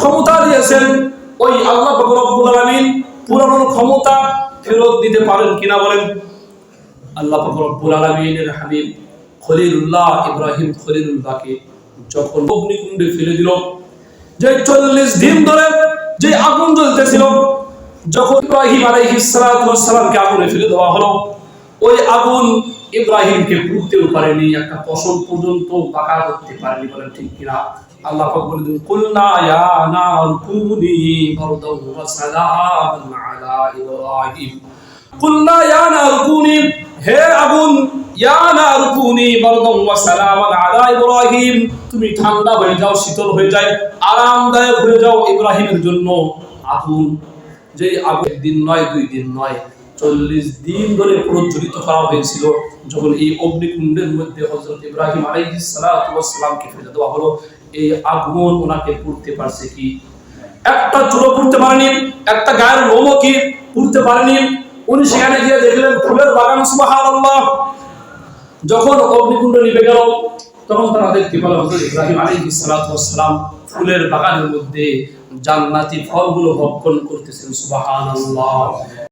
ক্ষমতা দিয়েছেন। ওই আল্লাহ রব্বুল আলামিন পুরানো ক্ষমতা ফেরত দিতে পারেন কিনা বলেন? আল্লাহ রব্বুল আলামিনের হাবিব খলিলুল্লাহ ইব্রাহিম খলিলুল্লাহকে যখন অগ্নিকুণ্ডে ফেলে দিল, যে চল্লিশ দিন ধরে যে আগুন জ্বলতেছিল, যখন ইব্রাহিম আলাইহিস সালাতু আগুনে ফেলে দেওয়া হলো, ওই আগুন ইব্রাহিমকে পুড়তেও পারেনি, একটা ফসল পর্যন্ত বাঁকা করতে পারেনি বলেন ঠিক কিনা? আল্লাহ পাক বলে দিন কুলনা ইয়া নার কুনি বারদাও ওয়া সালামান আলা ইব্রাহিম। কুলনা ইয়া নার কুনি হে আগুন, ইয়া নার কুনি বারদাও ওয়া সালামান আলা ইব্রাহিম। তুমি ঠান্ডা হয়ে যাও, শীতল হয়ে যায় আরামদায়ক হয়ে যাও ইব্রাহিমের জন্য। আগুন যে আগুন দিন নয়, দুই দিন নয়, চল্লিশ দিন ধরে প্রজ্বলিত করা হয়েছিল, যখন এই অগ্নিকুণ্ডের মধ্যে হজরত ইব্রাহিম আলাইহিস সালামকে ফেলে দেওয়া হলো। এই আগুন ওনাকে পুড়তে পারছে কি? একটা চুলো পুড়তে পারেনি, একটা গায়ের লোমও কি পুড়তে পারেনি? উনি সেখানে গিয়ে দেখলেন ফুলের বাগান, সুবহানাল্লাহ। যখন অগ্নিকুণ্ড নিভে গেল, তখন তারা দেখতে পেল হযরত ইব্রাহিম আলাইহিস সালাম ফুলের বাগানের মধ্যে জান্নাতি ফলগুলো ভক্ষণ করতেছেন, সুবহানাল্লাহ।